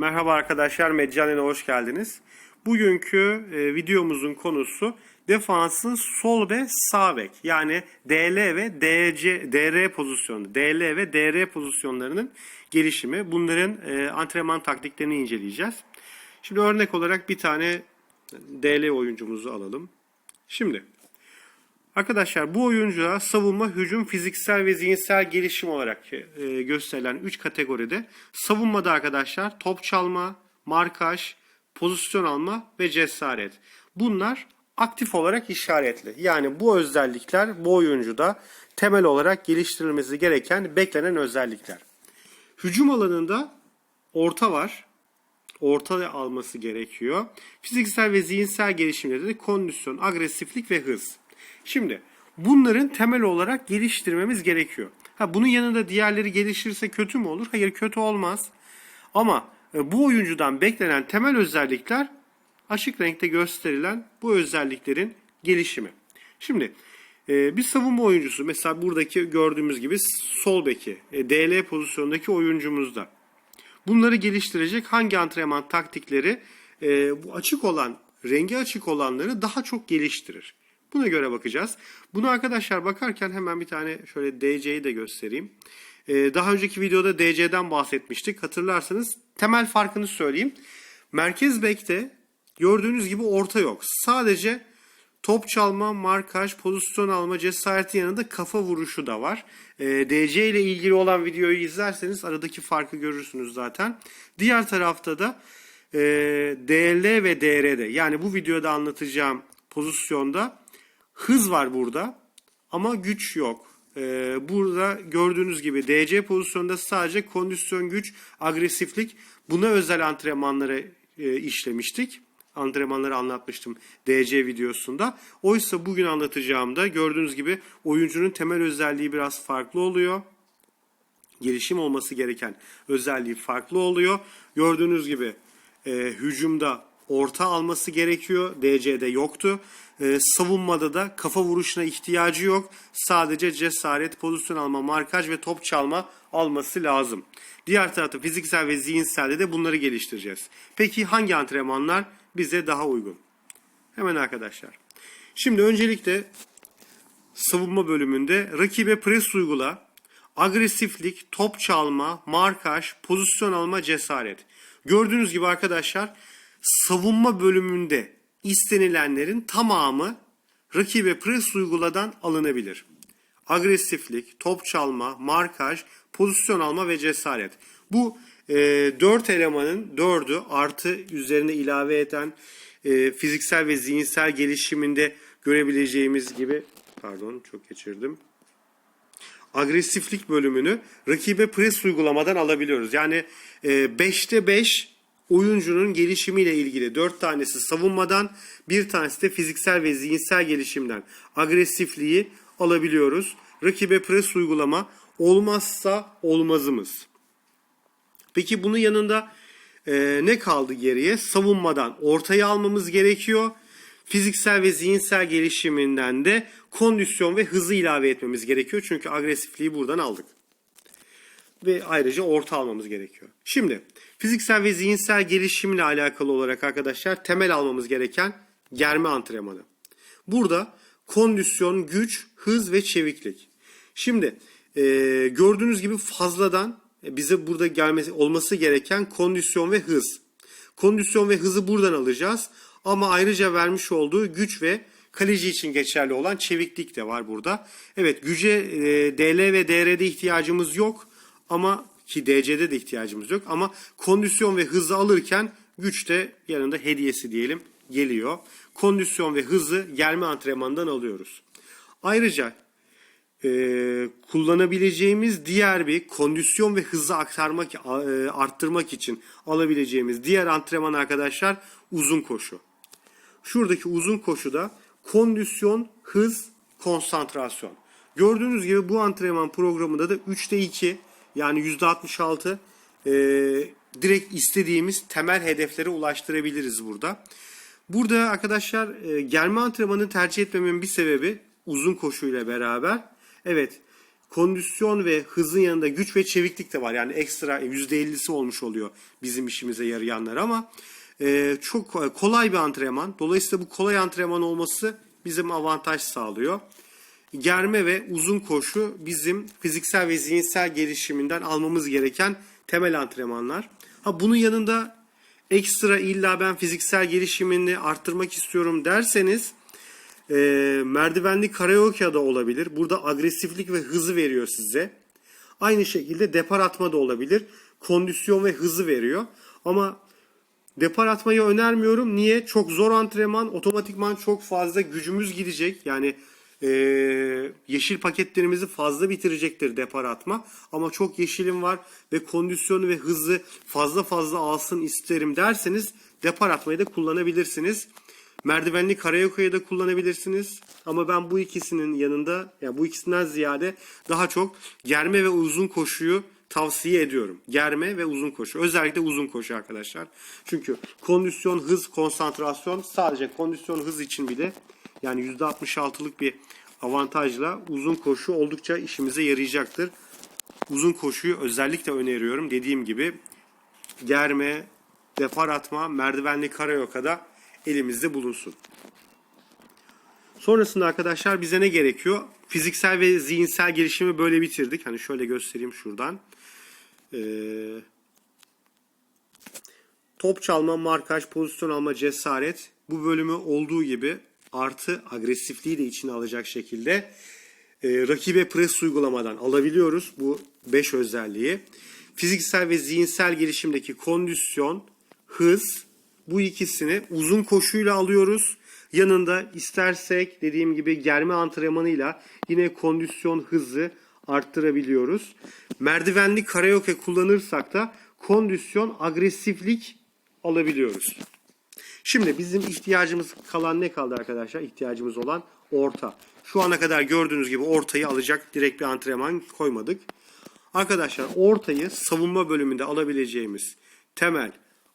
Merhaba arkadaşlar, Meccanen'e hoş geldiniz. Bugünkü e, videomuzun konusu defansın sol ve sağ bek yani DL ve DC, DR pozisyonu, DL ve DR pozisyonlarının gelişimi. Bunların e, antrenman taktiklerini inceleyeceğiz. Şimdi örnek olarak bir tane DL oyuncumuzu alalım. Şimdi Arkadaşlar bu oyuncuya savunma, hücum, fiziksel ve zihinsel gelişim olarak e, gösterilen 3 kategoride savunmada arkadaşlar top çalma, markaj, pozisyon alma ve cesaret. Bunlar aktif olarak işaretli. Yani bu özellikler bu oyuncuda temel olarak geliştirilmesi gereken beklenen özellikler. Hücum alanında orta var. Orta alması gerekiyor. Fiziksel ve zihinsel gelişimlerde de kondisyon, agresiflik ve hız. Şimdi bunların temel olarak geliştirmemiz gerekiyor. Ha bunun yanında diğerleri gelişirse kötü mü olur? Hayır kötü olmaz. Ama e, bu oyuncudan beklenen temel özellikler açık renkte gösterilen bu özelliklerin gelişimi. Şimdi e, bir savunma oyuncusu mesela buradaki gördüğümüz gibi sol beki e, DL pozisyondaki oyuncumuzda. Bunları geliştirecek hangi antrenman taktikleri bu açık olan rengi açık olanları daha çok geliştirir. Buna göre bakacağız. Bunu arkadaşlar bakarken hemen bir tane şöyle DC'yi de göstereyim. Ee, daha önceki videoda DC'den bahsetmiştik. Hatırlarsanız temel farkını söyleyeyim. Merkez bekte gördüğünüz gibi orta yok. Sadece top çalma, markaj, pozisyon alma, cesaretin yanında kafa vuruşu da var. Ee, DC ile ilgili olan videoyu izlerseniz aradaki farkı görürsünüz zaten. Diğer tarafta da e, DL ve DR'de yani bu videoda anlatacağım pozisyonda Hız var burada ama güç yok. Ee, burada gördüğünüz gibi DC pozisyonda sadece kondisyon güç, agresiflik buna özel antrenmanları e, işlemiştik. Antrenmanları anlatmıştım DC videosunda. Oysa bugün anlatacağımda gördüğünüz gibi oyuncunun temel özelliği biraz farklı oluyor. Gelişim olması gereken özelliği farklı oluyor. Gördüğünüz gibi e, hücumda orta alması gerekiyor. DC'de yoktu. Ee, savunmada da kafa vuruşuna ihtiyacı yok. Sadece cesaret, pozisyon alma, markaj ve top çalma alması lazım. Diğer tarafta fiziksel ve zihinselde de bunları geliştireceğiz. Peki hangi antrenmanlar bize daha uygun? Hemen arkadaşlar. Şimdi öncelikle savunma bölümünde rakibe pres uygula, agresiflik, top çalma, markaj, pozisyon alma, cesaret. Gördüğünüz gibi arkadaşlar savunma bölümünde istenilenlerin tamamı rakibe pres uyguladan alınabilir. Agresiflik, top çalma, markaj, pozisyon alma ve cesaret. Bu e, 4 elemanın dördü artı üzerine ilave eden e, fiziksel ve zihinsel gelişiminde görebileceğimiz gibi pardon çok geçirdim. Agresiflik bölümünü rakibe pres uygulamadan alabiliyoruz. Yani 5'te e, 5 oyuncunun gelişimiyle ilgili 4 tanesi savunmadan, bir tanesi de fiziksel ve zihinsel gelişimden agresifliği alabiliyoruz. Rakibe pres uygulama olmazsa olmazımız. Peki bunun yanında e, ne kaldı geriye? Savunmadan ortaya almamız gerekiyor. Fiziksel ve zihinsel gelişiminden de kondisyon ve hızı ilave etmemiz gerekiyor. Çünkü agresifliği buradan aldık. Ve ayrıca orta almamız gerekiyor. Şimdi Fiziksel ve zihinsel gelişimle alakalı olarak arkadaşlar temel almamız gereken germe antrenmanı. Burada kondisyon, güç, hız ve çeviklik. Şimdi e, gördüğünüz gibi fazladan bize burada gelmesi olması gereken kondisyon ve hız. Kondisyon ve hızı buradan alacağız. Ama ayrıca vermiş olduğu güç ve kaleci için geçerli olan çeviklik de var burada. Evet güce e, DL ve DR'de ihtiyacımız yok ama ki DC'de de ihtiyacımız yok ama kondisyon ve hızı alırken güç de yanında hediyesi diyelim geliyor. Kondisyon ve hızı gelme antrenmanından alıyoruz. Ayrıca e, kullanabileceğimiz diğer bir kondisyon ve hızı aktarmak, e, arttırmak için alabileceğimiz diğer antrenman arkadaşlar uzun koşu. Şuradaki uzun koşuda kondisyon, hız, konsantrasyon. Gördüğünüz gibi bu antrenman programında da 3'te 2 yani %66 e, direkt istediğimiz temel hedeflere ulaştırabiliriz burada. Burada arkadaşlar e, germe antrenmanını tercih etmemin bir sebebi uzun koşuyla beraber. Evet kondisyon ve hızın yanında güç ve çeviklik de var. Yani ekstra %50'si olmuş oluyor bizim işimize yarayanlar ama e, çok kolay bir antrenman. Dolayısıyla bu kolay antrenman olması bizim avantaj sağlıyor. Germe ve uzun koşu bizim fiziksel ve zihinsel gelişiminden almamız gereken temel antrenmanlar. Ha bunun yanında ekstra illa ben fiziksel gelişimini arttırmak istiyorum derseniz e, merdivenli karaoke da olabilir. Burada agresiflik ve hızı veriyor size. Aynı şekilde depar atma da olabilir. Kondisyon ve hızı veriyor. Ama depar atmayı önermiyorum. Niye? Çok zor antrenman. Otomatikman çok fazla gücümüz gidecek. Yani e, yeşil paketlerimizi fazla bitirecektir depar atma. Ama çok yeşilim var ve kondisyonu ve hızı fazla fazla alsın isterim derseniz depar atmayı da kullanabilirsiniz. Merdivenli karayoke'yi da kullanabilirsiniz. Ama ben bu ikisinin yanında, ya yani bu ikisinden ziyade daha çok germe ve uzun koşuyu tavsiye ediyorum. Germe ve uzun koşu. Özellikle uzun koşu arkadaşlar. Çünkü kondisyon, hız, konsantrasyon sadece kondisyon, hız için bile yani %66'lık bir avantajla uzun koşu oldukça işimize yarayacaktır. Uzun koşuyu özellikle öneriyorum. Dediğim gibi germe, depar atma, merdivenli karayokada elimizde bulunsun. Sonrasında arkadaşlar bize ne gerekiyor? Fiziksel ve zihinsel gelişimi böyle bitirdik. Hani şöyle göstereyim şuradan. Ee, top çalma, markaj, pozisyon alma, cesaret. Bu bölümü olduğu gibi artı agresifliği de içine alacak şekilde e, rakibe pres uygulamadan alabiliyoruz bu 5 özelliği. Fiziksel ve zihinsel gelişimdeki kondisyon, hız bu ikisini uzun koşuyla alıyoruz. Yanında istersek dediğim gibi germe antrenmanıyla yine kondisyon hızı arttırabiliyoruz. Merdivenli karaoke kullanırsak da kondisyon agresiflik alabiliyoruz. Şimdi bizim ihtiyacımız kalan ne kaldı arkadaşlar? İhtiyacımız olan orta. Şu ana kadar gördüğünüz gibi ortayı alacak direkt bir antrenman koymadık. Arkadaşlar ortayı savunma bölümünde alabileceğimiz temel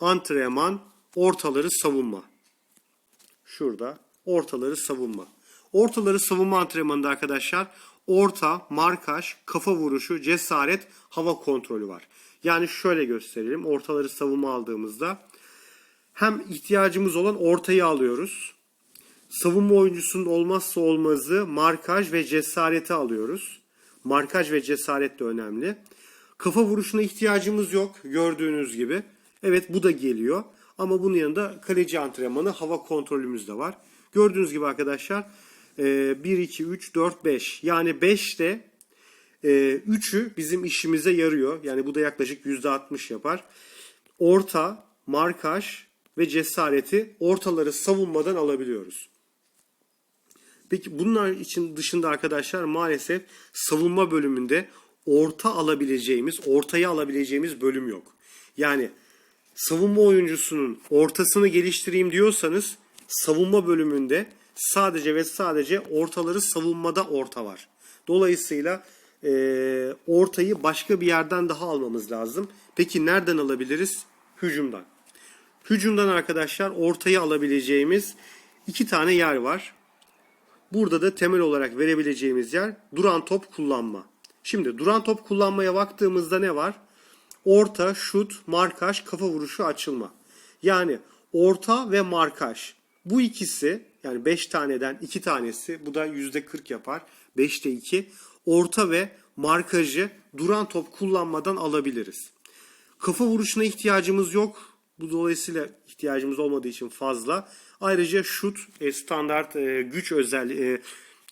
antrenman ortaları savunma. Şurada ortaları savunma. Ortaları savunma antrenmanında arkadaşlar orta, markaj, kafa vuruşu, cesaret, hava kontrolü var. Yani şöyle gösterelim. Ortaları savunma aldığımızda hem ihtiyacımız olan ortayı alıyoruz. Savunma oyuncusunun olmazsa olmazı markaj ve cesareti alıyoruz. Markaj ve cesaret de önemli. Kafa vuruşuna ihtiyacımız yok gördüğünüz gibi. Evet bu da geliyor. Ama bunun yanında kaleci antrenmanı, hava kontrolümüz de var. Gördüğünüz gibi arkadaşlar 1, 2, 3, 4, 5. Yani 5'te 3'ü bizim işimize yarıyor. Yani bu da yaklaşık %60 yapar. Orta, markaj ve cesareti ortaları savunmadan alabiliyoruz. Peki bunlar için dışında arkadaşlar maalesef savunma bölümünde orta alabileceğimiz, ortaya alabileceğimiz bölüm yok. Yani savunma oyuncusunun ortasını geliştireyim diyorsanız savunma bölümünde sadece ve sadece ortaları savunmada orta var. Dolayısıyla e, ortayı başka bir yerden daha almamız lazım. Peki nereden alabiliriz? Hücumdan. Hücumdan arkadaşlar ortayı alabileceğimiz iki tane yer var. Burada da temel olarak verebileceğimiz yer duran top kullanma. Şimdi duran top kullanmaya baktığımızda ne var? Orta, şut, markaj, kafa vuruşu, açılma. Yani orta ve markaj. Bu ikisi yani 5 taneden 2 tanesi bu da %40 yapar. 5'te 2. Orta ve markajı duran top kullanmadan alabiliriz. Kafa vuruşuna ihtiyacımız yok. Bu dolayısıyla ihtiyacımız olmadığı için fazla. Ayrıca şut e, standart e, güç özel e,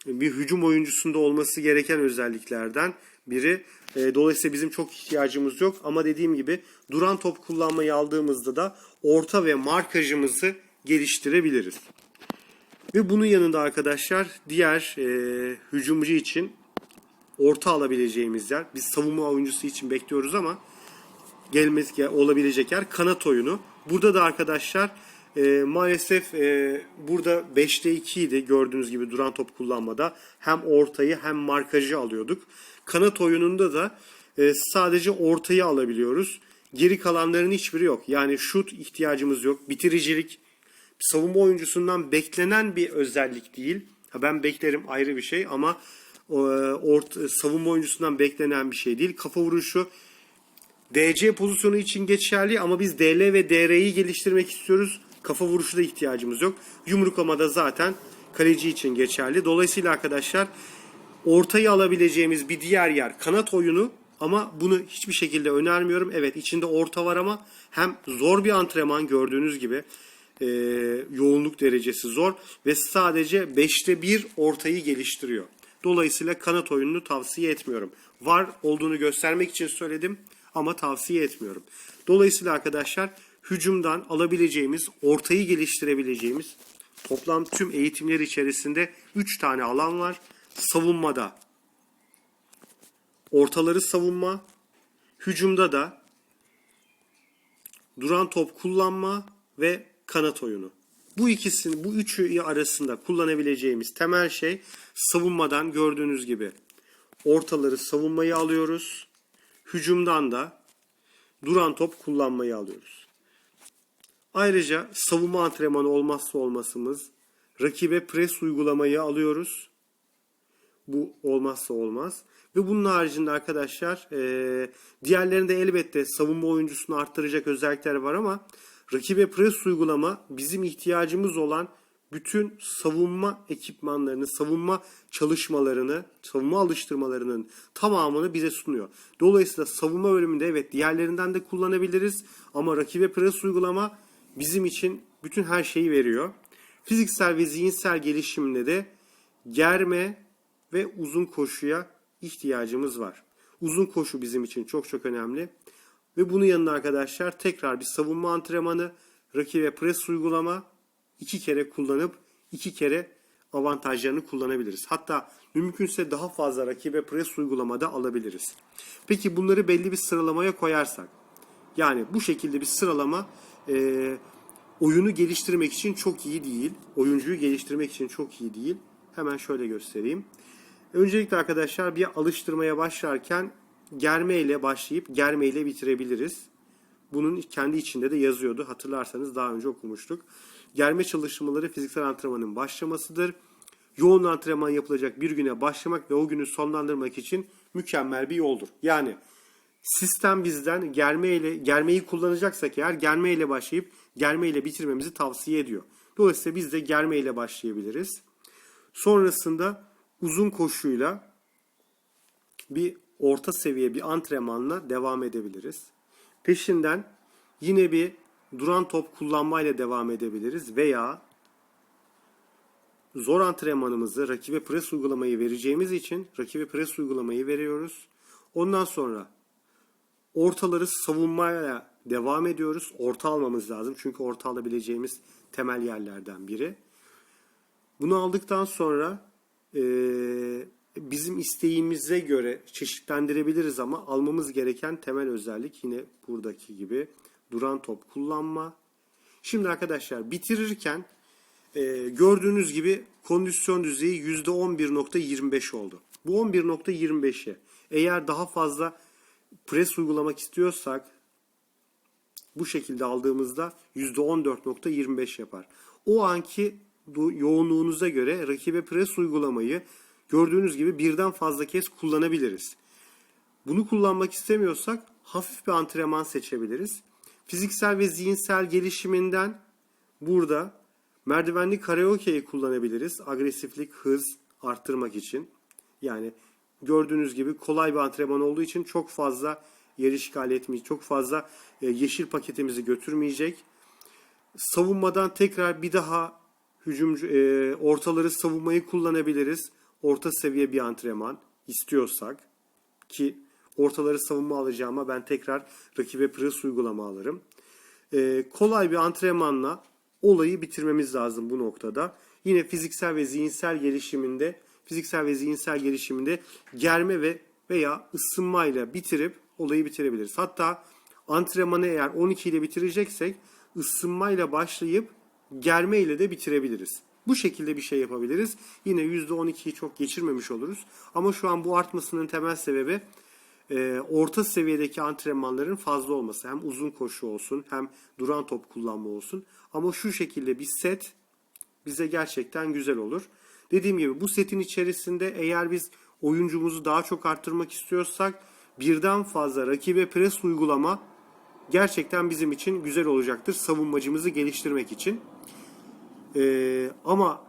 bir hücum oyuncusunda olması gereken özelliklerden biri. Dolayısıyla bizim çok ihtiyacımız yok ama dediğim gibi duran top kullanmayı aldığımızda da orta ve markajımızı geliştirebiliriz. Ve bunun yanında arkadaşlar diğer e, hücumcu için orta alabileceğimiz yer. Biz savunma oyuncusu için bekliyoruz ama gelmesi olabilecek yer kanat oyunu. Burada da arkadaşlar e, maalesef e, burada 5'te 2 idi gördüğünüz gibi duran top kullanmada. Hem ortayı hem markajı alıyorduk. Kanat oyununda da e, sadece ortayı alabiliyoruz. Geri kalanların hiçbiri yok. Yani şut ihtiyacımız yok. Bitiricilik savunma oyuncusundan beklenen bir özellik değil. Ha ben beklerim ayrı bir şey ama o, ort, savunma oyuncusundan beklenen bir şey değil. Kafa vuruşu DC pozisyonu için geçerli ama biz DL ve DR'yi geliştirmek istiyoruz. Kafa vuruşu da ihtiyacımız yok. Yumruklamada zaten kaleci için geçerli. Dolayısıyla arkadaşlar ortayı alabileceğimiz bir diğer yer kanat oyunu ama bunu hiçbir şekilde önermiyorum. Evet içinde orta var ama hem zor bir antrenman gördüğünüz gibi e, yoğunluk derecesi zor ve sadece 5'te 1 ortayı geliştiriyor. Dolayısıyla kanat oyununu tavsiye etmiyorum. Var olduğunu göstermek için söyledim ama tavsiye etmiyorum. Dolayısıyla arkadaşlar hücumdan alabileceğimiz, ortayı geliştirebileceğimiz toplam tüm eğitimler içerisinde 3 tane alan var. Savunmada ortaları savunma, hücumda da duran top kullanma ve kanat oyunu. Bu ikisini, bu üçü arasında kullanabileceğimiz temel şey savunmadan gördüğünüz gibi ortaları savunmayı alıyoruz. Hücumdan da duran top kullanmayı alıyoruz. Ayrıca savunma antrenmanı olmazsa olmasımız rakibe pres uygulamayı alıyoruz. Bu olmazsa olmaz. Ve bunun haricinde arkadaşlar e, diğerlerinde elbette savunma oyuncusunu arttıracak özellikler var ama rakibe pres uygulama bizim ihtiyacımız olan bütün savunma ekipmanlarını, savunma çalışmalarını, savunma alıştırmalarının tamamını bize sunuyor. Dolayısıyla savunma bölümünde evet diğerlerinden de kullanabiliriz ama rakibe pres uygulama bizim için bütün her şeyi veriyor. Fiziksel ve zihinsel gelişimde de germe ve uzun koşuya ihtiyacımız var. Uzun koşu bizim için çok çok önemli. Ve bunun yanına arkadaşlar tekrar bir savunma antrenmanı, rakibe pres uygulama iki kere kullanıp iki kere avantajlarını kullanabiliriz. Hatta mümkünse daha fazla rakibe pres uygulamada alabiliriz. Peki bunları belli bir sıralamaya koyarsak yani bu şekilde bir sıralama e, oyunu geliştirmek için çok iyi değil. Oyuncuyu geliştirmek için çok iyi değil. Hemen şöyle göstereyim. Öncelikle arkadaşlar bir alıştırmaya başlarken germe ile başlayıp germe ile bitirebiliriz. Bunun kendi içinde de yazıyordu. Hatırlarsanız daha önce okumuştuk. Germe çalışmaları fiziksel antrenmanın başlamasıdır. Yoğun antrenman yapılacak bir güne başlamak ve o günü sonlandırmak için mükemmel bir yoldur. Yani sistem bizden germe ile germeyi kullanacaksak eğer germe ile başlayıp germe ile bitirmemizi tavsiye ediyor. Dolayısıyla biz de germe ile başlayabiliriz. Sonrasında uzun koşuyla bir orta seviye bir antrenmanla devam edebiliriz. Peşinden yine bir duran top kullanmayla devam edebiliriz veya zor antrenmanımızı rakibe pres uygulamayı vereceğimiz için rakibe pres uygulamayı veriyoruz. Ondan sonra ortaları savunmaya devam ediyoruz. Orta almamız lazım çünkü orta alabileceğimiz temel yerlerden biri. Bunu aldıktan sonra e, bizim isteğimize göre çeşitlendirebiliriz ama almamız gereken temel özellik yine buradaki gibi duran top kullanma. Şimdi arkadaşlar bitirirken e, gördüğünüz gibi kondisyon düzeyi %11.25 oldu. Bu 11.25'e eğer daha fazla pres uygulamak istiyorsak bu şekilde aldığımızda %14.25 yapar. O anki yoğunluğunuza göre rakibe pres uygulamayı gördüğünüz gibi birden fazla kez kullanabiliriz. Bunu kullanmak istemiyorsak hafif bir antrenman seçebiliriz. Fiziksel ve zihinsel gelişiminden burada merdivenli karaoke'yi kullanabiliriz. Agresiflik, hız arttırmak için. Yani gördüğünüz gibi kolay bir antrenman olduğu için çok fazla yer işgal etmeyecek, çok fazla e, yeşil paketimizi götürmeyecek. Savunmadan tekrar bir daha hücumcu e, ortaları savunmayı kullanabiliriz. Orta seviye bir antrenman istiyorsak ki ortaları savunma alacağıma ben tekrar rakibe pres uygulama alırım. E, kolay bir antrenmanla olayı bitirmemiz lazım bu noktada. Yine fiziksel ve zihinsel gelişiminde fiziksel ve zihinsel gelişiminde germe ve veya ısınmayla bitirip olayı bitirebiliriz. Hatta antrenmanı eğer 12 ile bitireceksek ısınmayla başlayıp germe ile de bitirebiliriz. Bu şekilde bir şey yapabiliriz. Yine %12'yi çok geçirmemiş oluruz. Ama şu an bu artmasının temel sebebi e, orta seviyedeki antrenmanların fazla olması. Hem uzun koşu olsun hem duran top kullanma olsun. Ama şu şekilde bir set bize gerçekten güzel olur. Dediğim gibi bu setin içerisinde eğer biz oyuncumuzu daha çok arttırmak istiyorsak birden fazla rakibe pres uygulama gerçekten bizim için güzel olacaktır savunmacımızı geliştirmek için. Ee, ama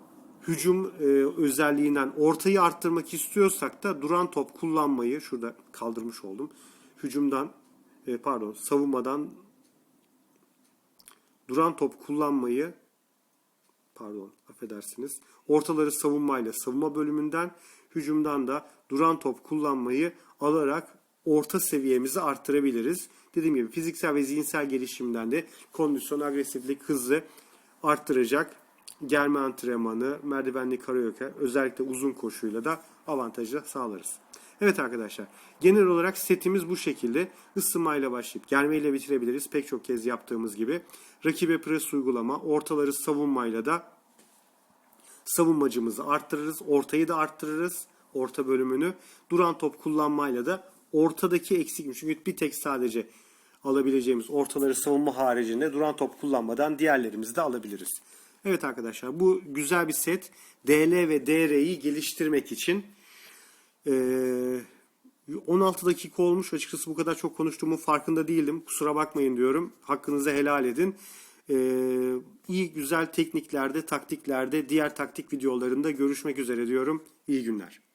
hücum e, özelliğinden ortayı arttırmak istiyorsak da duran top kullanmayı şurada kaldırmış oldum. Hücumdan e, pardon savunmadan duran top kullanmayı pardon affedersiniz ortaları savunmayla savunma bölümünden hücumdan da duran top kullanmayı alarak orta seviyemizi arttırabiliriz. Dediğim gibi fiziksel ve zihinsel gelişimden de kondisyon, agresiflik, hızı arttıracak. Germe antrenmanı, merdivenli karaoke, özellikle uzun koşuyla da avantajı sağlarız. Evet arkadaşlar, genel olarak setimiz bu şekilde. Isınmayla başlayıp germeyle bitirebiliriz. Pek çok kez yaptığımız gibi. Rakibe pres uygulama, ortaları savunmayla da savunmacımızı arttırırız. Ortayı da arttırırız. Orta bölümünü. Duran top kullanmayla da ortadaki eksik çünkü bir tek sadece alabileceğimiz ortaları savunma haricinde duran top kullanmadan diğerlerimizi de alabiliriz. Evet arkadaşlar bu güzel bir set. DL ve DR'yi geliştirmek için ee, 16 dakika olmuş. Açıkçası bu kadar çok konuştuğumun farkında değildim. Kusura bakmayın diyorum. Hakkınızı helal edin. Ee, iyi güzel tekniklerde, taktiklerde, diğer taktik videolarında görüşmek üzere diyorum. İyi günler.